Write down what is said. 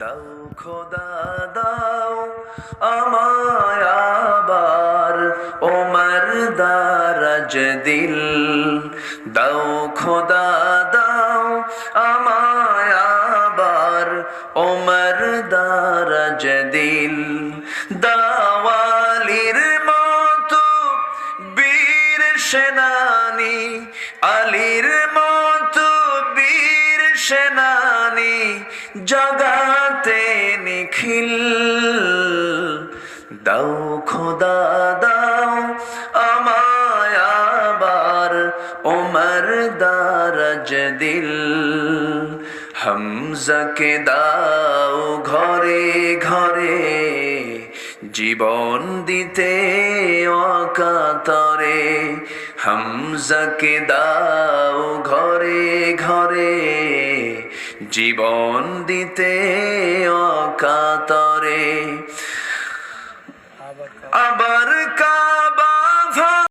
দাও খোদা, দাও আমায় আবার। ওমর দারাজ দিল। দাও খোদা, দাও আমায় আবার। ওমর দারাজ দিল। দাওয়ালির মতো বীর সেনানি, আলীর সেনানি জগাতে নিখিল। দাও খোদা, দাও আমায় আবার ওমর দারাজ দিল। হামজাকে দাও ঘরে ঘরে জীবন দিতে অকাতরে। হামজাকে দাও ঘরে ঘরে জীবন দিতে অকাতরে। আবার